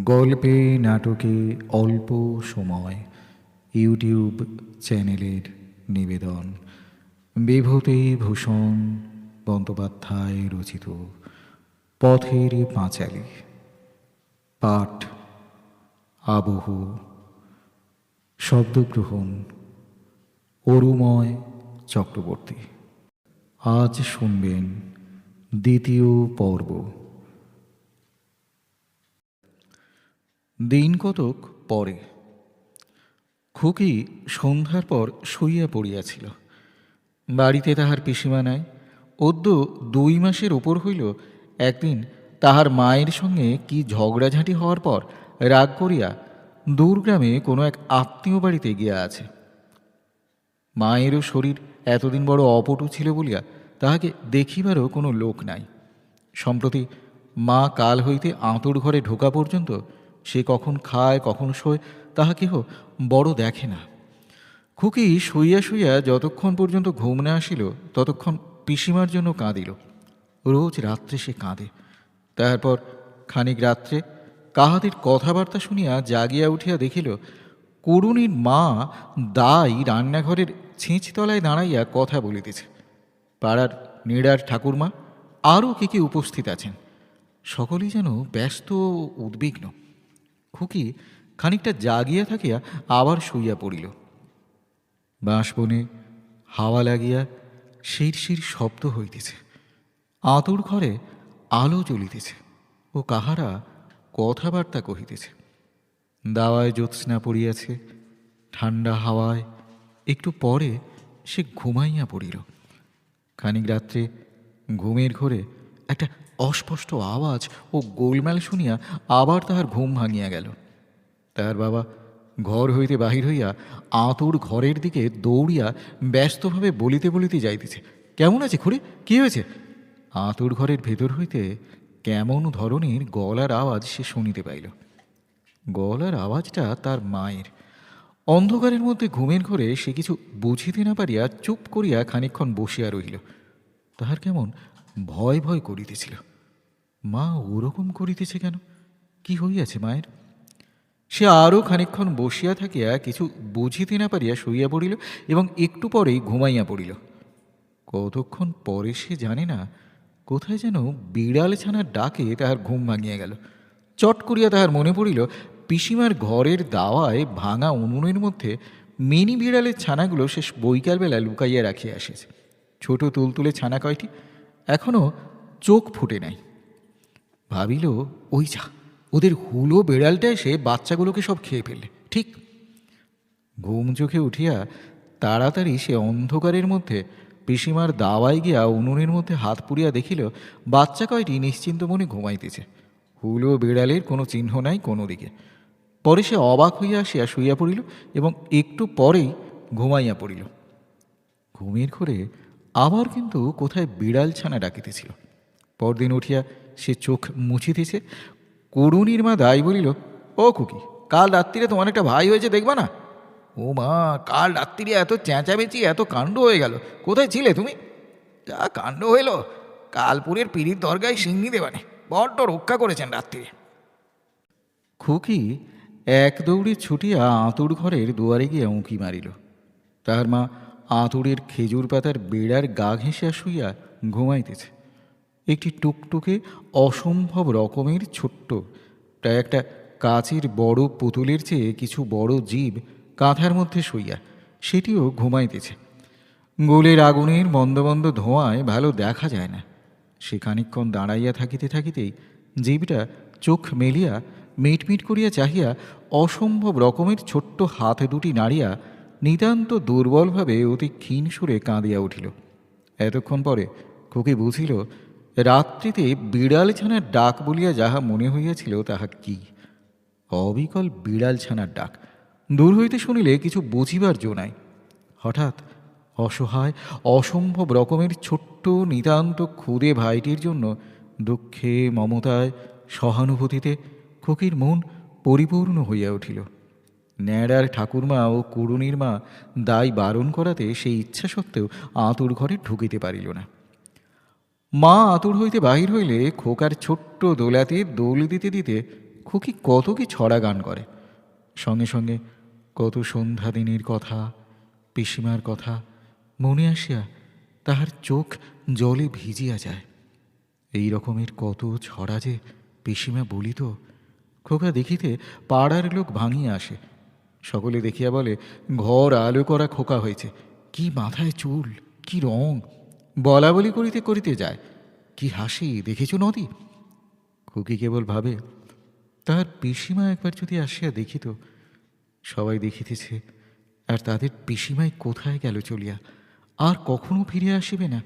গল্পে নাটকে অল্প সময় ইউটিউব চ্যানেলের নিবেদন। বিভূতি ভূষণ বন্দ্যোপাধ্যায় রচিত পথের পাঁচালী, পাঠ আবহ, শব্দগ্রহণ অরুময় চক্রবর্তী। আজ শুনবেন দ্বিতীয় পর্ব। দিন কতক পরে। খুকি সন্ধ্যার পর শুইয়া পড়িয়াছিল। বাড়িতে তাহার পিসিমা নাই। অদ্য দুই মাসের ওপর হইল একদিন তাহার মায়ের সঙ্গে কি ঝগড়াঝাঁটি হওয়ার পর রাগ করিয়া দূরগ্রামে কোনো এক আত্মীয় বাড়িতে গিয়া আছে। মায়েরও শরীর এতদিন বড় অপটু ছিল বলিয়া তাহাকে দেখিবারও কোনো লোক নাই। সম্প্রতি মা কাল হইতে আঁতর ঘরে ঢোকা পর্যন্ত সে কখন খায়, কখন শোয়, তাহা কেহ বড় দেখে না। খুকি শুইয়া শুইয়া যতক্ষণ পর্যন্ত ঘুম না আসিল, ততক্ষণ পিসিমার জন্য কাঁদিল। রোজ রাত্রে সে কাঁদে। তারপর খানিক রাত্রে কাহাদের কথাবার্তা শুনিয়া জাগিয়া উঠিয়া দেখিল, করুণীর মা দাই রান্নাঘরের ছিঁচতলায় দাঁড়াইয়া কথা বলিতেছে। পাড়ার নীড়ার ঠাকুরমা আরও কে কে উপস্থিত আছেন? সকলেই যেন ব্যস্ত উদ্বিগ্ন। খুকি খানিকটা জাগিয়া থাকিয়া আবার শুইয়া পড়িল। বাঁশবনে হাওয়া লাগিয়া শির শির শব্দ হইতেছে। আতুর ঘরে আলো জ্বলিতেছে ও কাহারা কথাবার্তা কহিতেছে। দাওয়ায় জ্যোৎস্না পড়িয়াছে ঠান্ডা হাওয়ায় একটু পরে সে ঘুমাইয়া পড়িল। খানিক রাত্রে ঘুমের ঘরে একটা অস্পষ্ট আওয়াজ ও গোলমাল শুনিয়া আবার তাহার ঘুম ভাঙিয়া গেল। তাহার বাবা ঘর হইতে বাহির হইয়া আঁতুর ঘরের দিকে দৌড়িয়া ব্যস্তভাবে বলিতে বলিতে যাইতেছে। কেমন আছে খুড়ি? কি হয়েছে? আঁতুর ঘরের ভেতর হইতে কেমন ধরনের গলার আওয়াজ সে শুনিতে পাইল। গলার আওয়াজটা তার মায়ের। অন্ধকারের মধ্যে ঘুমের ঘরে সে কিছু বুঝিতে না পারিয়া চুপ করিয়া খানিকক্ষণ বসিয়া রহিল। তাহার কেমন? ভয় ভয় করিতেছিল। মা ওরকম করিতেছে কেন? কি হইয়াছে মায়ের? সে আরও খানিকক্ষণ বসিয়া থাকিয়া কিছু বুঝিতে না পারিয়া শুইয়া পড়িল এবং একটু পরেই ঘুমাইয়া পড়িল। কতক্ষণ পরে সে জানে না কোথায় যেন বিড়াল ছানার ডাকে তাহার ঘুম ভাঙিয়া গেল। চট করিয়া তাহার মনে পড়িল, পিসিমার ঘরের দাওয়ায় ভাঙা উনুনের মধ্যে মিনি বিড়ালের ছানাগুলো সে বৈকালবেলা লুকাইয়া রাখিয়া আসেছে ছোট তুলতুলে ছানা কয়টি? এখনও চোখ ফুটে নাই। ভাবিল, ওই যা, ওদের হুলো বেড়ালটা এসে বাচ্চাগুলোকে সব খেয়ে ফেললে, ঠিক? ঘুম চোখে উঠিয়া তাড়াতাড়ি সে অন্ধকারের মধ্যে পিসিমার দাওয়ায় গিয়া উনুনের মধ্যে হাত পুড়িয়া দেখিল, বাচ্চা কয়টি? নিশ্চিন্ত মনে ঘুমাইতেছে। হুলো বিড়ালের কোনো চিহ্ন নাই কোনো দিকে। পরে সে অবাক হইয়া আসিয়া শুইয়া পড়িল এবং একটু পরেই ঘুমাইয়া পড়িল। ঘুমের ঘরে আবার কিন্তু কোথায় বিড়াল ছানা ডাকিতেছিল। পরদিন উঠিয়া সে চোখ মুছিতেছে। করুণীর মা দায় বলিল, ও খুকি, কাল রাত্রিরে তোমার একটা ভাই হয়েছে দেখবা না? ও মা, কাল রাত্রিরে এত চেঁচামেচি, এত কাণ্ড হয়ে গেল। কোথায় ছিলে তুমি? যা কাণ্ড হইল, কালপুরের পিড়ির দরগায় সিংহি দেবানে বড্ড রক্ষা করেছেন রাত্রিরে। খুকি এক দৌড়ে ছুটিয়া আঁতুর ঘরের দুয়ারে গিয়ে উঁকি মারিল। তাহার মা আঁতুরের খেজুর পাতার বেড়ার গা ঘেঁষিয়া শুইয়া ঘুমাইতেছে। একটি টুকটুকে অসম্ভব রকমের ছোট্ট, প্রায় একটা কাচের বড় পুতুলের চেয়ে কিছু বড় জীব কাঁথার মধ্যে শুইয়া সেটিও ঘুমাইতেছে। গোলের আগুনের মন্দ মন্দ ধোঁয়ায় ভালো দেখা যায় না। সে খানিকক্ষণ দাঁড়াইয়া থাকিতে থাকিতেই জীবটা চোখ মেলিয়া মিটমিট করিয়া চাহিয়া অসম্ভব রকমের ছোট্ট হাত দুটি নাড়িয়া নিতান্ত দুর্বলভাবে অতি ক্ষীণ সুরে কাঁদিয়া উঠিল। এতক্ষণ পরে খুকি বুঝিল, রাত্রিতে বিড়াল ছানার ডাক বলিয়া যাহা মনে হইয়াছিল তাহা কি? অবিকল বিড়াল ছানার ডাক। দূর হইতে শুনিলে কিছু বুঝিবার জো নাই। হঠাৎ অসহায়, অসম্ভব রকমের ছোট্ট, নিতান্ত ক্ষুদে ভাইটির জন্য দুঃখে, মমতায়, সহানুভূতিতে খুকির মন পরিপূর্ণ হইয়া উঠিল। ন্যাড়ার ঠাকুরমা ও কুড়ুনির মা দায় বারণ করাতে সেই ইচ্ছা সত্ত্বেও আঁতুর ঘরে ঢুকিতে পারিল না। মা আতুর হইতে বাহির হইলে খোকার ছোট্ট দোলাতে দোল দিতে দিতে খুকি কত কি ছড়া গান করে। সঙ্গে সঙ্গে কত সন্ধ্যা দিনের কথা, পিসিমার কথা মনে আসিয়া তাহার চোখ জলে ভিজিয়া যায়। এই রকমের কত ছড়া যে পিসিমা বলিত, খোকা দেখিতে পাড়ার লোক ভাঙিয়া আসে। সকলে দেখিয়া বলে, ঘর আলো করা খোকা হয়েছে। কি মাথায় চুল, কি রং? বলা বলি করিতে করিতে যায়। কি হাসি, দেখেছ নদী? খুকি কেবল ভাবে, তাহার পিসিমা একবার যদি আসিয়া দেখিত, সবাই দেখিতেছে, আর তাদের পিসিমাই কোথায় গেল চলিয়া? আর কখনো ফিরে আসিবে না।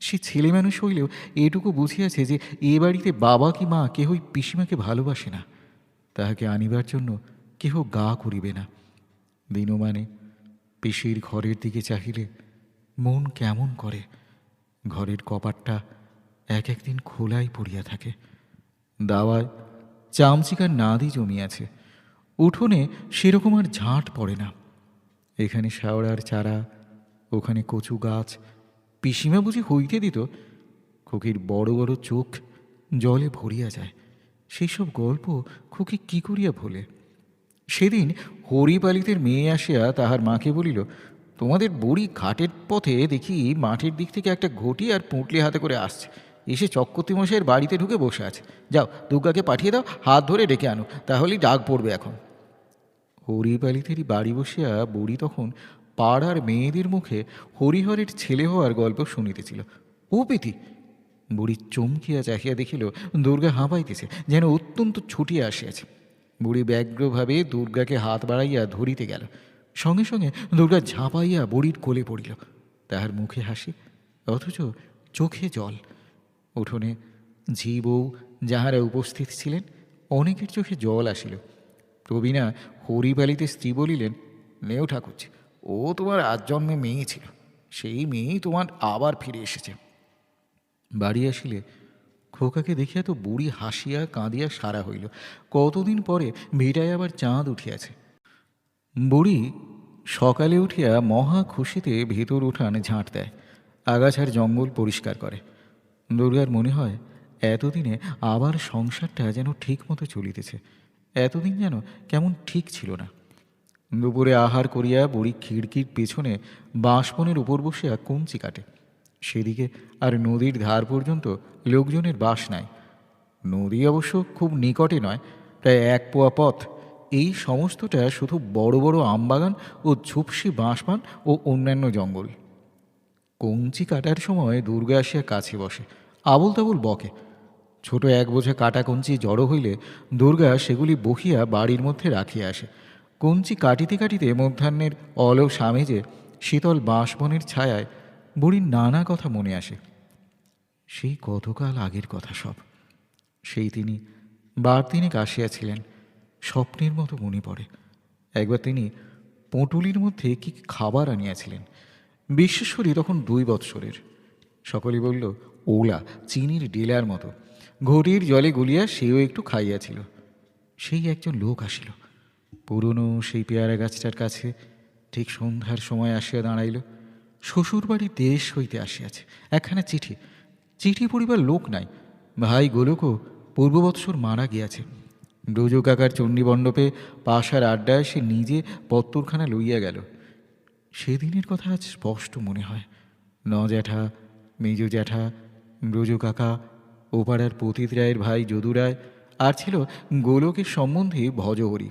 সে ছেলে মানুষ হইলেও এটুকু বুঝিয়াছে যে, এ বাড়িতে বাবা কি মা কেহই পিসিমাকে ভালোবাসে না। তাহাকে আনিবার জন্য কেহ গা করিবে না। দিনমানে পিসির ঘরের দিকে চাহিলে মন কেমন করে? ঘরের কপাটটা এক একদিন খোলাই পড়িয়া থাকে। দাওয়ায় চামচিকার নাদি জমিয়াছে। উঠোনে সেরকম আর ঝাঁট পড়ে না। এখানে শাওড়ার চারা, ওখানে কচু গাছ। পিসিমা বুঝি হইতে দিত, খুকির বড় বড় চোখ জলে ভরিয়া যায়। সেই সব গল্প খুকি কি করিয়া ভোলে? সেদিন হরিপালিতের মেয়ে আসিয়া তাহার মাকে বলিল, তোমাদের বুড়ি ঘাটের পথে দেখি মাঠের দিক থেকে একটা ঘটি আর পুঁটলি হাতে করে আসছে। এসে চক্রবর্তী মশাইয়ের বাড়িতে ঢুকে বসে আছে। যাও, দুর্গাকে পাঠিয়ে দাও, হাত ধরে ডেকে আনো, তাহলেই ডাক পড়বে এখন। হরিপালিতেরই বাড়ি বসিয়া বুড়ি তখন পাড়ার মেয়েদের মুখে হরিহরের ছেলে হওয়ার গল্প শুনিতেছিল। ও পেতি বুড়ি চমকিয়া চাহিয়া দেখিল, দুর্গা হাঁপাইতেছে, যেন অত্যন্ত ছুটিয়া আসিয়াছে। বুড়ি ব্যগ্রভাবে দুর্গাকে হাত বাড়াইয়া ধরিতে গেল। সঙ্গে সঙ্গে দুর্গা ঝাঁপাইয়া বুড়ির কোলে পড়িল। তাহার মুখে হাসি, অথচ চোখে জল। উঠোনে ঝি বউ যাহারা উপস্থিত ছিলেন, অনেকের চোখে জল আসিল। প্রবীণা হরিবালিতে স্ত্রী বলিলেন, নেও ঠাকুরজি, ও তোমার আজ জন্মে মেয়ে ছিল। সেই মেয়েই তোমার আবার ফিরে এসেছে। বাড়ি আসিলে খোকাকে দেখিয়া তো বুড়ি হাসিয়া কাঁদিয়া সারা হইল। কতদিন পরে ভিটায় আবার চাঁদ উঠিয়াছে। বুড়ি সকালে উঠিয়া মহা খুশিতে ভেতর উঠান ঝাঁট দেয়, আগাছার জঙ্গল পরিষ্কার করে। দুর্গার মনে হয় এতদিনে আবার সংসারটা যেন ঠিক মতো চলিতেছে, এতদিন যেন কেমন ঠিক ছিল না। দুপুরে আহার করিয়া বুড়ি খিড়কির পেছনে বাঁশবনের উপর বসিয়া কঞ্চি কাটে। সেদিকে আর নদীর ধার পর্যন্ত লোকজনের বাস নাই। নদী অবশ্য খুব নিকটে নয়, প্রায় এক পোয়া পথ। এই সমস্তটা শুধু বড় বড় আমবাগান ও ঝুপসি বাঁশপান ও অন্যান্য জঙ্গল। কঞ্চি কাটার সময় দুর্গা আসিয়া কাছে বসে আবল তাবল বকে। ছোট এক বোঝা কাটা কঞ্চি জড়ো হইলে দুর্গা সেগুলি বহিয়া বাড়ির মধ্যে রাখিয়া আসে। কঞ্চি কাটিতে কাটিতে মধ্যাহ্নের অলস সামেজে শীতল বাঁশবনের ছায়ায় বুড়ির নানা কথা মনে আসে। সেই কতকাল আগের কথা সব। সেই তিনি বার তিনেক আসিয়াছিলেন, স্বপ্নের মতো মনে পড়ে। একবার তিনি পটুলির মধ্যে কি খাবার আনিয়াছিলেন। বিশ্বেশ্বরী তখন দুই বৎসরের। সকলে বলল, ওলা, চিনির ডেলার মতো। ঘটির জলে গুলিয়া সেও একটু খাইয়াছিল। সেই একজন লোক আসিল। পুরনো সেই পেয়ারা গাছটার কাছে ঠিক সন্ধ্যার সময় আসিয়া দাঁড়াইল। শ্বশুরবাড়ি দেশ হইতে আসিয়াছে। একখানা চিঠি। চিঠি পড়িবার লোক নাই। ভাই গোলকও পূর্ববৎসর মারা গিয়াছে। ব্রজু কাকার চণ্ডীমণ্ডপে পাশার আড্ডায় সে নিজে পত্তরখানা লইয়া গেল। সেদিনের কথা আজ স্পষ্ট মনে হয়। ন জ্যাঠা, মেজ জ্যাঠা, ব্রজ কাকা, ওপাড়ার পতিত রায়ের ভাই যদু রায় আর ছিল গোলকের সম্বন্ধে ভজহরি।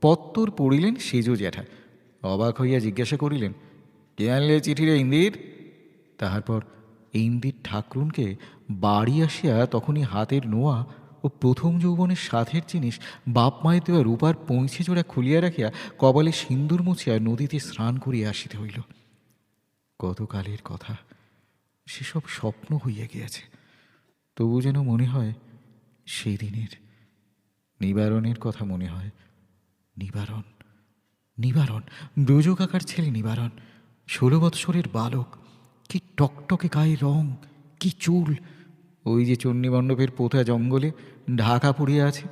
পত্তর পড়িলেন সেজ জ্যাঠা। অবাক হইয়া জিজ্ঞাসা করিলেন কে আনলে চিঠিরে ইন্দির। তাহার পর ইন্দির ঠাকরুনকে বাড়ি আসিয়া তখনই হাতের নোয়া ও প্রথম যৌবনের সাথের জিনিস বাপ মায়ের দেওয়া রূপার পৌঁছে জোড়া খুলিয়া রাখিয়া কপালে সিন্দুর মুছিয়া নদীতে স্নান করিয়া আসিতে হইল। কতকালের কথা, সেসব স্বপ্ন হইয়া গিয়াছে। তবু যেন মনে হয় সেই দিনের নিবারণের কথা মনে হয়। নিবারণ নিবারণ ব্রজ কাকার ছেলে নিবারণ। ষোলো বৎসরের বালক, কি টকটকে গায়ে রং, কি চুল। ওই যে চণ্ডীমণ্ডপের পোতা জঙ্গলে ঢাকা পড়িয়া আছে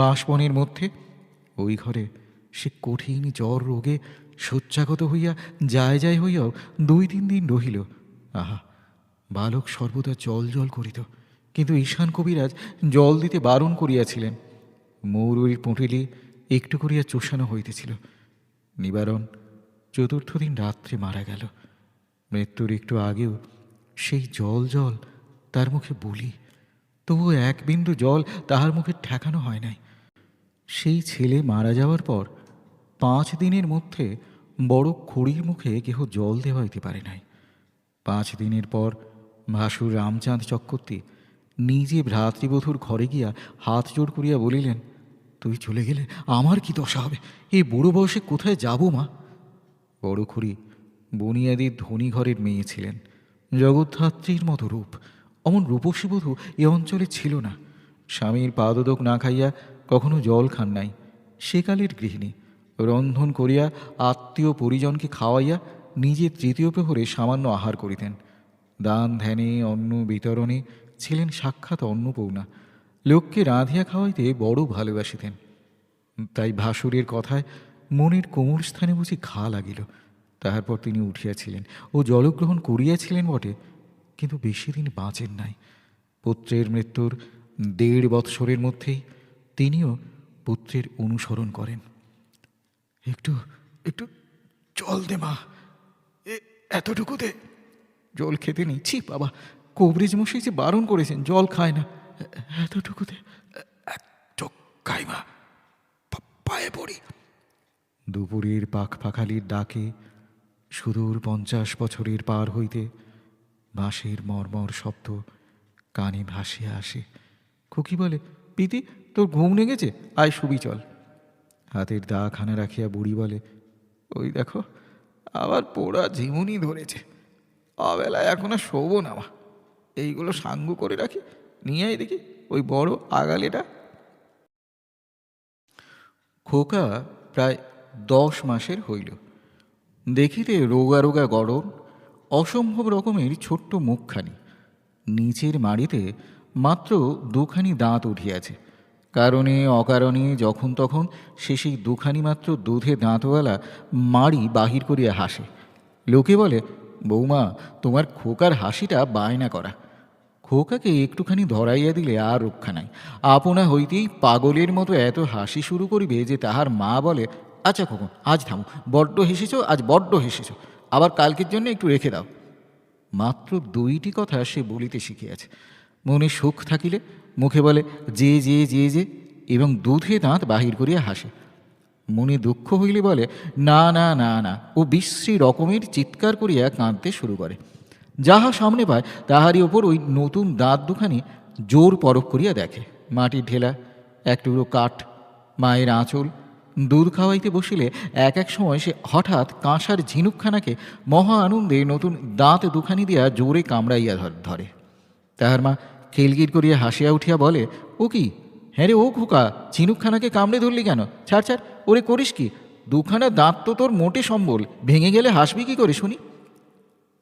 বাঁশবনের মধ্যে, ওই ঘরে সে কঠিন জ্বর রোগে শয্যাগত হইয়া যায় যায় হইয়াও দুই তিন দিন রহিল। আহা, বালক সর্বদা জল জল করিত, কিন্তু ঈশান কবিরাজ জল দিতে বারণ করিয়াছিলেন। মৌরুরি পুঁটিলি একটু করিয়া চোষানো হইতেছিল। নিবারণ চতুর্থ দিন রাত্রে মারা গেল। মৃত্যুর একটু আগেও সেই জল জল তার মুখে বলি, তবুও এক বিন্দু জল তাহার মুখে ঠেকানো হয় নাই। সেই ছেলে মারা যাওয়ার পর পাঁচ দিনের মধ্যে বড় খড়ির মুখে কেহ জল দেওয়াইতে পারে নাই। পাঁচ দিনের পর ভাসুর রামচাঁদ চক্রবর্তী নিজে ভ্রাতৃবধূর ঘরে গিয়া হাত জোড় করিয়া বলিলেন, তুই চলে গেলে আমার কি দশা হবে? এই বুড়ো বয়সে কোথায় যাব মা? বড় খুড়ি বুনিয়াদির ধনী ঘরের মেয়ে ছিলেন। জগদ্ধাত্রীর মতো রূপ, অমন রূপসী বধূ এ অঞ্চলে ছিল না। স্বামীর পাদদক না খাইয়া কখনো জল খান নাই। সেকালের গৃহিণী, রন্ধন করিয়া আত্মীয় পরিজনকে খাওয়াইয়া নিজে তৃতীয় প্রহরে সামান্য আহার করিতেন। দান, ধ্যানে, অন্ন, বিতরণে ছিলেন সাক্ষাৎ অন্নপূর্ণা। লোককে রাঁধিয়া খাওয়াইতে বড় ভালোবাসিতেন। তাই ভাসুরের কথায় মনের কোমর স্থানে বুঝি ঘা লাগিল। তাহার পর তিনি উঠিয়াছিলেন। ও জলগ্রহণ করিয়াছিলেন বটে, কিন্তু বেশি দিন বাঁচেন নাই। পুত্রের মৃত্যুর দেড় বৎসরের মধ্যেই তিনিও পুত্রের অনুসরণ করেন। একটু একটু জল দে মা। এ- এতটুকুতে জল খেতে নিচ্ছি বাবা, কবরেজ মশাই যে বারণ করেছেন, জল খায় না। এতটুকুতে চোখ খাই মা। পায়ে পড়ি। দুপুরের পাখ পাখালির ডাকে সুদূর পঞ্চাশ বছরের পার হইতে বাঁশের মর্মর শব্দ কানে ভাসিয়া আসে। খুকি বলে পিতি তোর ঘুম লেগেছে আয় শুবি, চল। হাতের দা খানা রাখিয়া বুড়ি বলে, ওই দেখো, আবার পোড়া ঝিমুনি ধরেছে। অবেলায় এখন আর শোবো না মা। এইগুলো সাঙ্গু করে রাখি, নিয়ে আয় দেখি ওই বড় আগালেটা। খোকা প্রায় দশ মাসের হইল। দেখিতে রোগা রোগা গড়ন অসম্ভব রকমের ছোট্ট মুখখানি। নিচের মাড়িতে মাত্র দুখানি দাঁত উঠিয়াছে। কারণে অকারণে যখন তখন সে সেই দুখানি মাত্র দুধে দাঁতওয়ালা মাড়ি বাহির করিয়া হাসে। লোকে বলে, বৌমা, তোমার খোকার হাসিটা বায়না করা। খোকাকে একটুখানি ধরাইয়া দিলে আর রক্ষা নাই। আপনা হইতেই পাগলের মতো এত হাসি শুরু করিবে যে তাহার মা বলে আচ্ছা খোকন, আজ থামো। বড্ড হেসেছ, আজ বড্ড হেসেছ। আবার কালকের জন্য একটু রেখে দাও। মাত্র দুইটি কথা সে বলিতে শিখিয়াছে। মনে সুখ থাকিলে মুখে বলে, যে যে যে যে, এবং দুধে দাঁত বাহির করিয়া হাসে। মনে দুঃখ হইলে বলে, না না না না। ও বিশ্রী রকমের চিৎকার করিয়া কাঁদতে শুরু করে। যাহা সামনে পায়, তাহারই ওপর ওই নতুন দাঁত দুখানি জোর পরখ করিয়া দেখে। মাটির ঢেলা, এক টুকরো কাঠ, মায়ের আঁচল দুধ খাওয়াইতে বসিলে এক এক সময় সে হঠাৎ কাঁসার ঝিনুকখানাকে মহা আনন্দে নতুন দাঁত দুখানি দিয়া জোরে কামড়াইয়া ধরে তাহার মা খিলগির করিয়া হাসিয়া উঠিয়া বলে, ও কি? হ্যাঁ রে, ও খোকা, ঝিনুকখানাকে কামড়ে ধরলি কেন? ছাড় ছাড়, ওরে করিস কি? দুখানা দাঁত তো তোর মোটে সম্বল, ভেঙে গেলে হাসবি কি করে শুনি?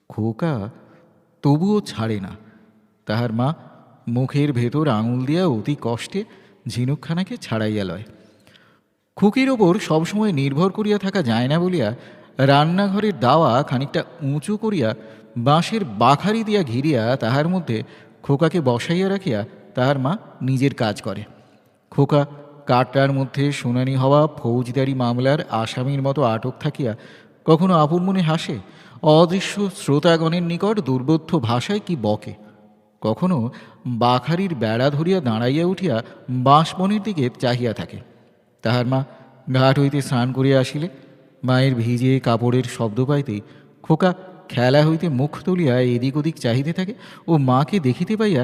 খোকা, তবুও ছাড়ে না। তাহার মা মুখের ভেতর আঙুল দিয়া অতি কষ্টে ঝিনুকখানাকে ছাড়াইয়া লয়। খুকির ওপর সবসময় নির্ভর করিয়া থাকা যায় না বলিয়া রান্নাঘরের দাওয়া খানিকটা উঁচু করিয়া বাঁশের বাখারি দিয়া ঘিরিয়া তাহার মধ্যে খোকাকে বসাইয়া রাখিয়া তাহার মা নিজের কাজ করে। খোকা কাটার মধ্যে শুনানি হওয়া ফৌজদারি মামলার আসামির মতো আটক থাকিয়া কখনো আপন মনে হাসে, অদৃশ্য শ্রোতাগণের নিকট দুর্বোধ্য ভাষায় কি বকে? কখনো বাখারির বেড়া ধরিয়া দাঁড়াইয়া উঠিয়া বাঁশবনের দিকে চাহিয়া থাকে। তাহার মা ঘাট হইতে স্নান করিয়া আসিলে, মায়ের ভিজে কাপড়ের শব্দ পাইতেই খোকা খেলা হইতে মুখ তুলিয়া এদিক ওদিক চাহিতে থাকে ও মাকে দেখিতে পাইয়া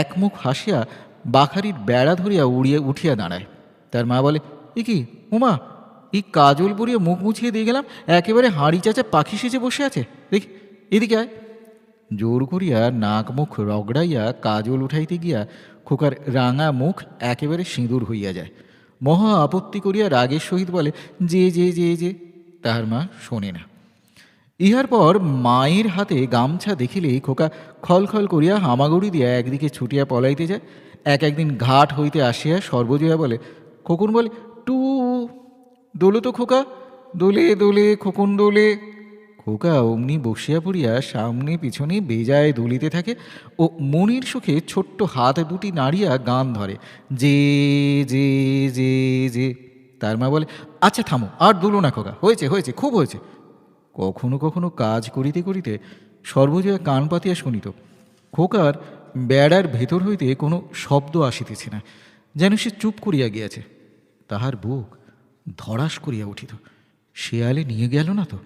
এক মুখ হাসিয়া বাখারির বেড়া ধরিয়া উড়িয়া, উঠিয়া দাঁড়ায়। তার মা বলে, এ কি, উমা, এই কাজল পরিয়ে মুখ মুছিয়ে দিয়ে গেলাম, একেবারে হাঁড়ি চাচা পাখি সেজে বসে আছে। দেখি, এদিকে আয়। জোর করিয়া নাক মুখ রগড়াইয়া কাজল উঠাইতে গিয়া খোকার রাঙা মুখ একেবারে সিঁদুর হইয়া যায়। মহা আপত্তি করিয়া রাগের সহিত বলে, যে যে যে যে। তাহার মা শোনে না। ইহার পর মায়ের হাতে গামছা দেখিলেই খোকা খলখল করিয়া হামাগুড়ি দিয়া একদিকে ছুটিয়া পলাইতে যায়, এক একদিন ঘাট হইতে আসিয়া সর্বজয়া বলে, খোকন বলে, টু, দোলো তো খোকা, দোলে দোলে, খোকন দোলে। খোকা অমনি বসিয়া পড়িয়া সামনে পিছনে বেজায় দুলিতে থাকে ও মনির সুখে ছোট্ট হাত দুটি নাড়িয়া গান ধরে, যে যে যে যে। তার মা বলে আচ্ছা থামো, আর দুলো না খোকা, হয়েছে হয়েছে, খুব হয়েছে। কখনো কখনো কাজ করিতে করিতে সর্বজয়া কান পাতিয়া শুনিত, খোকার বেড়ার ভেতর হইতে কোনো শব্দ আসিতেছে না, যেন সে চুপ করিয়া গিয়াছে। তাহার বুক ধড়াস করিয়া উঠিত, শেয়ালে নিয়ে গেল না তো?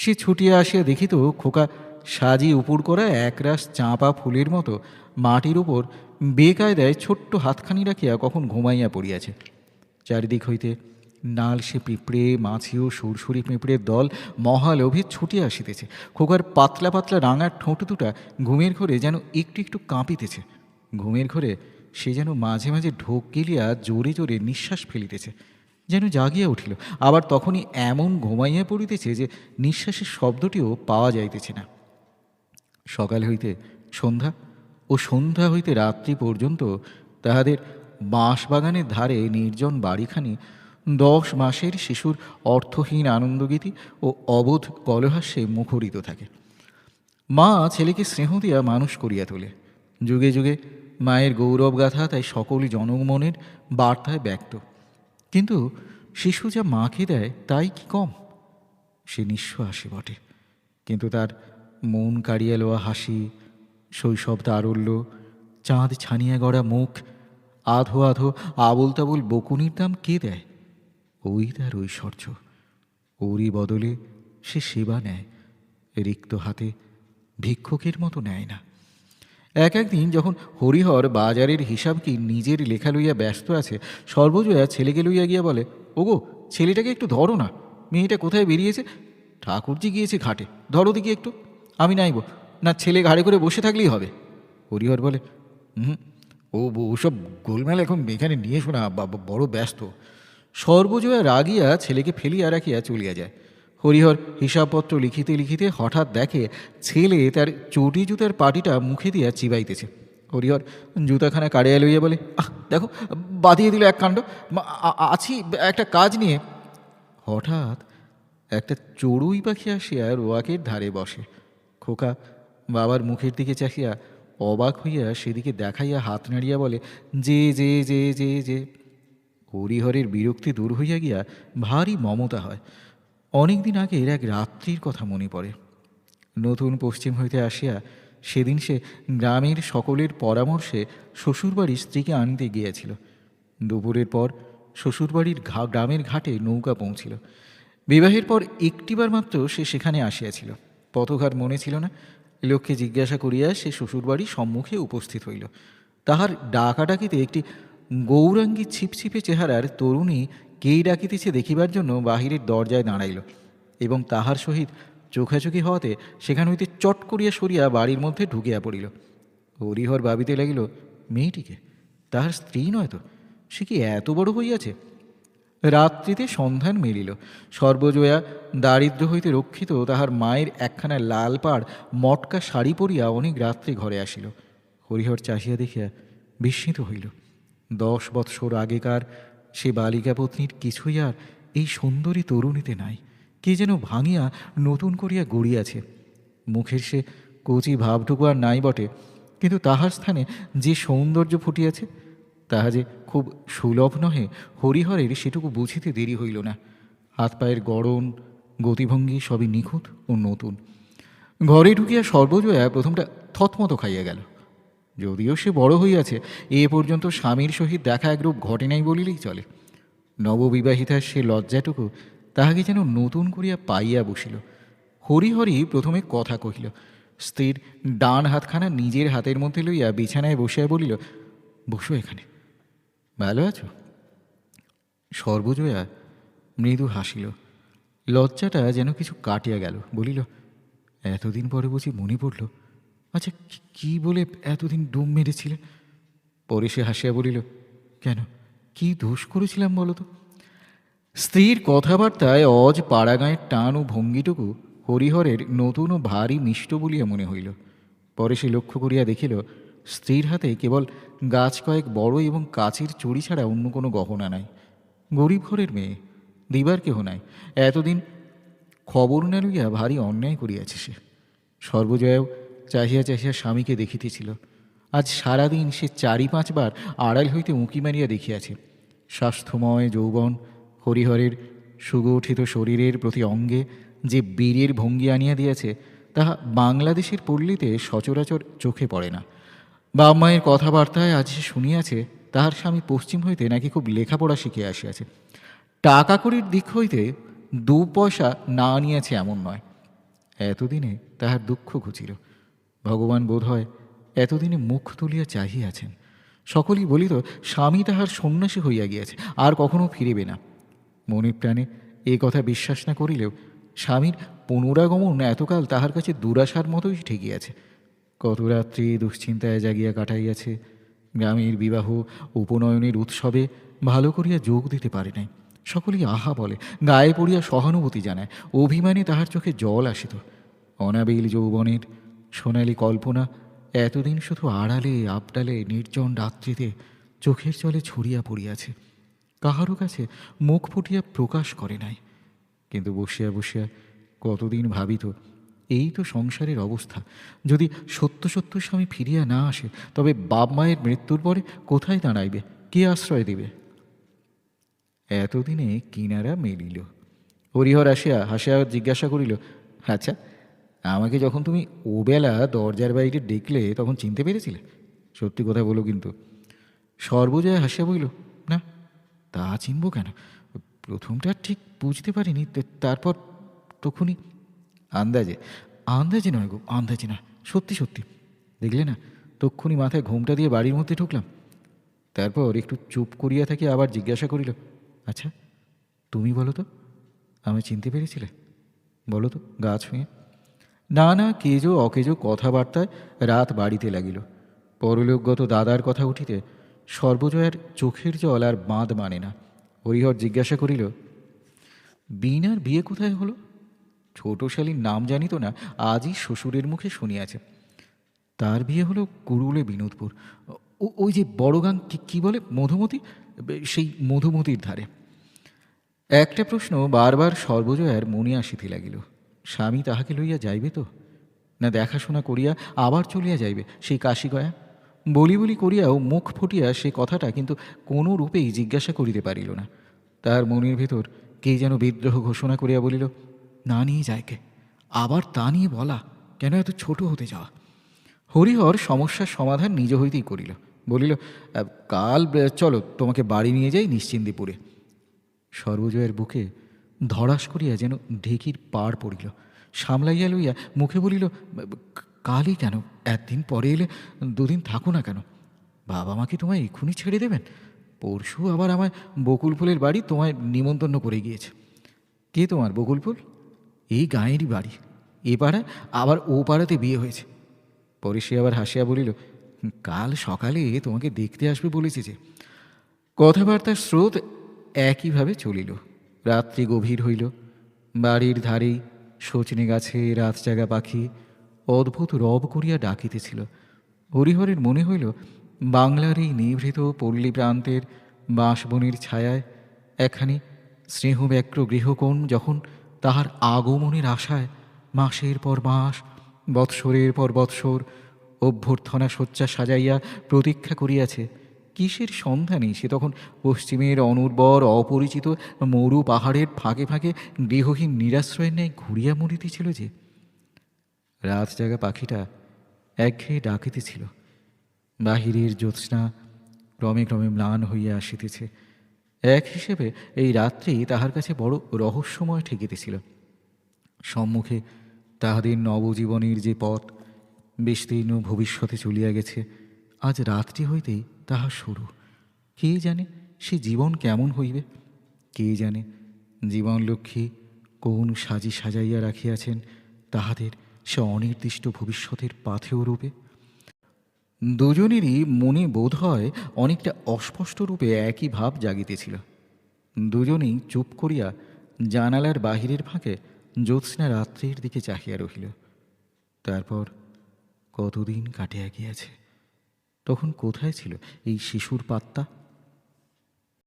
সে ছুটিয়া আসিয়া দেখিত খোকা সাজি উপুর করা একরাশ চাঁপা ফুলের মতো মাটির উপর বেকায়দায় ছোট্ট হাতখানি রাখিয়া কখন ঘুমাইয়া পড়িয়াছে। চারিদিক হইতে নাল সে পিঁপড়ে মাছি ও সুরসুরি পিঁপড়ের দল, মহালোভে ছুটিয়া আসিতেছে। খোকার পাতলা পাতলা রাঙার ঠোঁট দুটা ঘুমের ঘরে যেন একটু একটু কাঁপিতেছে। ঘুমের ঘরে সে যেন মাঝে মাঝে ঢোক গেলিয়া জোরে জোরে নিঃশ্বাস ফেলিতেছে। যেন জাগিয়া উঠিল। আবার তখনই এমন ঘুমাইয়া পড়িতেছে যে নিঃশ্বাসের শব্দটিও পাওয়া যাইতেছে না। সকাল হইতে সন্ধ্যা ও সন্ধ্যা হইতে রাত্রি পর্যন্ত তাহাদের বাঁশবাগানের ধারে নির্জন বাড়িখানি, দশ মাসের শিশুর অর্থহীন আনন্দগীতি ও অবোধ কলহাস্যে মুখরিত থাকে। মা ছেলেকে স্নেহ দিয়া মানুষ করিয়া তোলে। যুগে যুগে মায়ের গৌরবগাথা তাই সকল জনমনের বার্তায় ব্যক্ত। কিন্তু শিশু যা মাকে দেয়, তাই কি কম? সে নিঃস্ব হাসি বটে। কিন্তু তার মন কাড়িয়া লওয়া হাসি, শৈশব তারল্য, চাঁদ ছানিয়া গড়া মুখ, আধো আধো আবল তাবল বকুনির দাম কে দেয়? ওই তার ঐশ্বর্য। ওরই বদলে সে সেবা নেয়, রিক্ত হাতে ভিক্ষুকের মতো নেয় না। এক একদিন যখন হরিহর বাজারের হিসাব কি নিজের লেখা লইয়া ব্যস্ত আছে, সর্বজয়া ছেলেকে লইয়া গিয়া বলে, ওগো, ছেলেটাকে একটু ধরো না। মেয়েটা কোথায় বেরিয়েছে? ঠাকুরজি গিয়েছে ঘাটে। ধরো দেখি একটু। আমি নাইব। না, ছেলে ঘাড়ে করে বসে থাকলেই হবে। হরিহর বলে, হুম, ও ওসব গোলমেল এখন এখানে নিয়ে শোনা বড় ব্যস্ত। সর্বজয়া রাগিয়া ছেলেকে ফেলিয়া রাখিয়া চলিয়া যায়। হরিহর হিসাবপত্র লিখিতে লিখিতে হঠাৎ দেখে ছেলে তার চটি জুতার পাটিটা মুখে দিয়া চিবাইতেছে। হরিহর জুতাখানা কাড়িয়া লইয়া বলে, আহ, দেখো, বাঁধিয়ে দিল এক কাণ্ড। আছি, একটা কাজ নিয়ে। হঠাৎ একটা চড়ুই পাখি আসিয়া রোয়াকের ধারে বসে। খোকা বাবার মুখের দিকে চাহিয়া অবাক হইয়া সেদিকে দেখাইয়া হাত নাড়িয়া বলে, যে যে যে যে যে। হরিহরের বিরক্তি দূর হইয়া গিয়া ভারী মমতা হয়। অনেক দিন আগের এক রাত্রির কথা মনে পড়ে। নতুন পশ্চিম হইতে আসিয়া সেদিন সে গ্রামের সকলের পরামর্শে শ্বশুরবাড়ির স্ত্রীকে আনিতে গিয়াছিল। দুপুরের পর শ্বশুরবাড়ির ঘা, গ্রামের ঘাটে নৌকা পৌঁছিল। বিবাহের পর একটিবার মাত্র সে সেখানে আসিয়াছিল। পথঘাট মনে ছিল না। লোককে জিজ্ঞাসা করিয়া সে শ্বশুরবাড়ির সম্মুখে উপস্থিত হইল। তাহার ডাকাডাকিতে একটি গৌরাঙ্গী ছিপছিপে চেহারার তরুণী কেই ডাকিতেছে দেখিবার জন্য বাহিরের দরজায় দাঁড়াইল এবং তাহার সহিত চোখাচোখি হওয়াতে সেখান হইতে চট করিয়া সরিয়া বাড়ির মধ্যে ঢুকিয়া পড়িল। হরিহর ভাবিতে লাগিল, মেয়েটিকে? তাহার স্ত্রী নয় তো? সে কি এত বড় হইয়াছে? রাত্রিতে সন্ধান মেলিল। সর্বজয়া দারিদ্র হইতে রক্ষিত তাহার মায়ের একখানা লাল পাড়, মটকা শাড়ি পরিয়া অনেক রাত্রে ঘরে আসিল। হরিহর চাহিয়া দেখিয়া বিস্মিত হইল। দশ বৎসর আগেকার সে বালিকা পত্নীর কিছুই আর এই সুন্দরী তরুণীতে নাই। কে যেন ভাঙিয়া নতুন করিয়া গড়িয়াছে। মুখের সে কচি ভাবটুকু আর নাই বটে, কিন্তু তাহার স্থানে যে সৌন্দর্য ফুটিয়াছে, তাহা যে খুব সুলভ নহে, হরিহরের সেটুকু বুঝিতে দেরি হইল না। হাত পায়ের গড়ন, গতিভঙ্গি সবই নিখুঁত ও নতুন। ঘরে ঢুকিয়া সর্বজয়া প্রথমটা থতমত খাইয়া গেল। যদিও সে বড় হইয়াছে, এ পর্যন্ত স্বামীর সহিত দেখা একরূপ ঘটে নাই বলিলেই চলে। নববিবাহিতার সে লজ্জাটুকু তাহাকে যেন নতুন করিয়া পাইয়া বসিল। হরিহরি প্রথমে কথা কহিল, স্ত্রীর ডান হাতখানা নিজের হাতের মধ্যে লইয়া বিছানায় বসিয়া বলিল, বসো এখানে। ভালো আছো? সর্বজয়া মৃদু হাসিল। লজ্জাটা যেন কিছু কাটিয়া গেল, বলিল, এতদিন পরে বুঝি মনে পড়ল আচ্ছা কি- বলে এতদিন ডুম মেরেছিলে? পরে সে হাসিয়া বলিল, কেন? কি দোষ করেছিলাম বলো তো? স্ত্রীর কথাবার্তায় অজ পাড়াগাঁয়ের টান ও ভঙ্গিটুকু হরিহরের নতুন ও ভারী মিষ্ট বলিয়া মনে হইল। পরে সে লক্ষ্য করিয়া দেখিল, স্ত্রীর হাতে কেবল গাছ কয়েক বড় এবং কাচের চুড়ি ছাড়া অন্য কোনো গহনা নাই। গরিব ঘরের মেয়ে, দিবার কেহ নাই। এতদিন খবর না লইয়া ভারী অন্যায় করিয়াছে সে। সর্বজয়াও চাহিয়া চাহিয়া স্বামীকে দেখিতেছিল। আজ সারাদিন সে চারি পাঁচবার আড়াল হইতে উঁকি মারিয়া দেখিয়াছে। স্বাস্থ্যময় যৌবন, হরিহরের সুগঠিত শরীরের প্রতি অঙ্গে যে বীরের ভঙ্গি আনিয়া দিয়াছে, তাহা বাংলাদেশের পল্লীতে সচরাচর চোখে পড়ে না। বাম্মায়ের কথাবার্তায় আজ সে শুনিয়াছে, তাহার স্বামী পশ্চিম হইতে নাকি খুব লেখাপড়া শিখিয়া আসিয়াছে। টাকা কড়ির দিক হইতে দু পয়সা না আনিয়াছে এমন নয়। এতদিনে তাহার দুঃখ ঘুচিল। ভগবান বোধ হয় এতদিনে মুখ তুলিয়া চাহিয়াছেন। সকলেই বলিত, স্বামী তাহার সন্ন্যাসী হইয়া গিয়াছে, আর কখনো ফিরিবে না। মনে প্রাণে এ কথা বিশ্বাস না করিলেও স্বামীর পুনরাগমন এতকাল তাহার কাছে দুরাশার মতোই ঠেকিয়াছে। কত রাত্রি দুশ্চিন্তায় জাগিয়া কাটাইয়াছে, গ্রামের বিবাহ, উপনয়নের উৎসবে ভালো করিয়া যোগ দিতে পারে নাই। সকলেই আহা বলে, গায়ে পড়িয়া সহানুভূতি জানায়, অভিমানে তাহার চোখে জল আসিত। অনাবিল যৌবনের সোনালি কল্পনা এতদিন শুধু আড়ালে আপডালে নির্জন রাত্রিতে চোখের জলে ছড়িয়া পড়িয়াছে। কাহারও কাছে মুখ ফুটিয়া প্রকাশ করে নাই। কিন্তু বসিয়া বসিয়া কতদিন ভাবিত, এই তো সংসারের অবস্থা। যদি সত্য সত্য স্বামী ফিরিয়া না আসে, তবে বাপ মায়ের মৃত্যুর পরে কোথায় দাঁড়াইবে? কে আশ্রয় দিবে? এতদিনে কিনারা মেলিল। হরিহর আসিয়া হাসিয়া জিজ্ঞাসা করিল আচ্ছা আমাকে যখন তুমি ওবেলা দরজার বাইরে ডেকলে তখন চিনতে পেরেছিলে? সত্যি কথা বলো কিন্তু। সর্বজয়া হাসিয়া বইল না, তা চিনব কেন? প্রথমটা ঠিক বুঝতে পারিনি তারপর তখনই আন্দাজে আন্দাজে নয় গো, আন্দাজে না সত্যি সত্যি। দেখলে না, তক্ষুনি মাথায় ঘোমটা দিয়ে বাড়ির মধ্যে ঢুকলাম। তারপর একটু চুপ করিয়া থাকি আবার জিজ্ঞাসা করিল আচ্ছা তুমি বলো তো আমি চিনতে পেরেছিলে? বলো তো, গা ছুঁয়ে। না না কেজো অকেজো কথাবার্তায় রাত বাড়িতে লাগিল। পরলোকগত দাদার কথা উঠিতে সর্বজয়ার চোখের জল আর বাঁধ মানে না। হরিহর জিজ্ঞাসা করিল বিনার বিয়ে কোথায় হলো? ছোট শালীর নাম জানিত না, আজই শ্বশুরের মুখে শুনিয়াছে। তার বিয়ে হলো কুরুলে বিনোদপুর। ওই যে বড় গাং কি- কি বলে, মধুমতি? সেই মধুমতির ধারে। একটা প্রশ্ন বারবার সর্বজয়ার মনে আসিতে লাগিল। স্বামী তাহাকে লইয়া যাইবে তো? না দেখাশোনা করিয়া আবার চলিয়া যাইবে? সেই কাশিগয়া বলি বলি করিয়াও মুখ ফুটিয়া সে কথাটা কিন্তু কোনো রূপেই জিজ্ঞাসা করিতে পারিল না। তার মনের ভেতর কে যেন বিদ্রোহ ঘোষণা করিয়া বলিল, না নিয়ে যায় কে? আবার তা নিয়ে বলা? কেন এত ছোট হতে যাওয়া? হরিহর সমস্যার সমাধান নিজ হইতেই করিল। বলিল কাল চলো তোমাকে বাড়ি নিয়ে যাই নিশ্চিন্দিপুরে। সর্বজয়ের বুকে ধড়াস করিয়া যেন ঢেকির পাড় পড়িল। সামলাইয়া লইয়া মুখে বলিল, কালই কেন? একদিন পরে এলে দুদিন থাকো না কেন? বাবা মাকে তোমায় এক্ষুনি ছেড়ে দেবেন? পরশু আবার আমায় বকুল ফুলের বাড়ি তোমায় নিমন্ত্রণ করে গিয়েছে। কে তোমার বকুল ফুল? এই গাঁয়েরই বাড়ি। এ পাড়ায় আবার ও পাড়াতে বিয়ে হয়েছে। পরে সে আবার হাসিয়া বলিল, কাল সকালে তোমাকে দেখতে আসবে বলেছে যে। কথাবার্তার স্রোত একইভাবে চলিল। রাত্রি গভীর হইল। বাড়ির ধারেই সজনে গাছে রাত জাগা পাখি অদ্ভুত রব করিয়া ডাকিতেছিল। হরিহরের মনে হইল, বাংলার এই নিভৃত পল্লী প্রান্তের বাঁশবনির ছায়ায় একখানি স্নেহব্যক্র গৃহকোণ যখন তাহার আগমনের আশায় মাসের পর মাস, বৎসরের পর বৎসর অভ্যর্থনা শয্যা সাজাইয়া প্রতীক্ষা করিয়াছে কিসের সন্ধানে? সে তখন পশ্চিমের অনুর্বর, অপরিচিত মরু পাহাড়ের ফাঁকে ফাঁকে গৃহহীন নিরাশ্রয়ের ন্যায় ঘুরিয়া মরিতেছিল যে রাত জাগা পাখিটা একঘেয়ে ডাকিতেছিল। বাহিরের জ্যোৎস্না ক্রমে ক্রমে ম্লান হইয়া আসিতেছে। এক হিসেবে এই রাত্রি তাহার কাছে বড় রহস্যময় ঠেকিতেছিল। সম্মুখে তাহাদের নবজীবনের যে পথ, বিস্তীর্ণ ভবিষ্যতে চলিয়া গেছে, আজ রাত্রি হইতেই তাহা শুরু। কে জানে সে জীবন কেমন হইবে? কে জানে জীবনলক্ষ্মী কোন সাজি সাজাইয়া রাখিয়াছেন, তাহাদের সে অনির্দিষ্ট ভবিষ্যতের পাথেও রূপে? দুজনেরই মনে বোধ হয় অনেকটা অস্পষ্ট রূপে একই ভাব জাগিতেছিল। দুজনেই চুপ করিয়া জানালার বাহিরের ফাঁকে জ্যোৎস্না রাত্রির দিকে চাহিয়া রহিল। তারপর কতদিন কাটিয়া গিয়াছে? তখন কোথায় ছিল এই শিশুর পাত্তা?